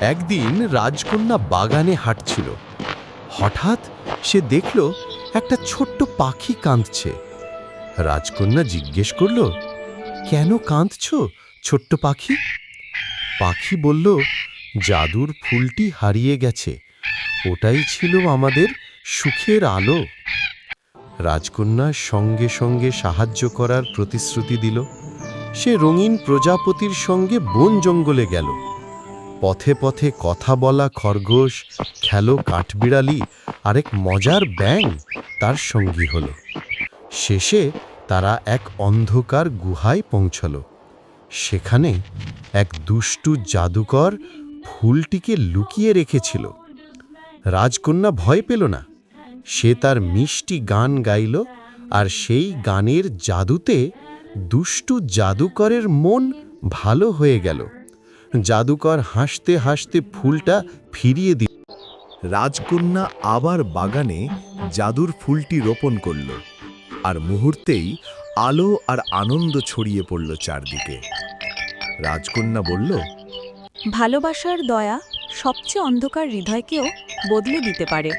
একদিন রাজকন্যা বাগানে হাঁটছিল। হঠাৎ সে দেখল একটা ছোট্ট পাখি কাঁদছে। রাজকন্যা জিজ্ঞেস করল, কেন কাঁদছ ছোট্ট পাখি? পাখি বলল, জাদুর ফুলটি হারিয়ে গেছে। ওটাই ছিল আমাদের সুখের আলো। রাজকন্যা সঙ্গে সঙ্গে সাহায্য করার প্রতিশ্রুতি দিল। সে রঙিন প্রজাপতির সঙ্গে বন জঙ্গলে গেল। পথে পথে কথা বলা খরগোশ, খেলো কাঠবিড়ালি, আরেক মজার ব্যাং তার সঙ্গী হল। শেষে তারা এক অন্ধকার গুহায় পৌঁছল। সেখানে এক দুষ্টু জাদুকর ফুলটিকে লুকিয়ে রেখেছিল। রাজকন্যা ভয় পেল না। সে তার মিষ্টি গান গাইল আর সেই গানের জাদুতে দুষ্টু জাদুকরের মন ভালো হয়ে গেল। জাদুকর হাসতে হাসতে ফুলটা ফিরিয়ে দিল। রাজকন্যা আবার বাগানে জাদুর ফুলটি রোপণ করল আর মুহূর্তেই আলো আর আনন্দ ছড়িয়ে পড়ল চারদিকে। রাজকন্যা বলল, ভালোবাসার দয়া সবচেয়ে অন্ধকার হৃদয়কেও বদলে দিতে পারে।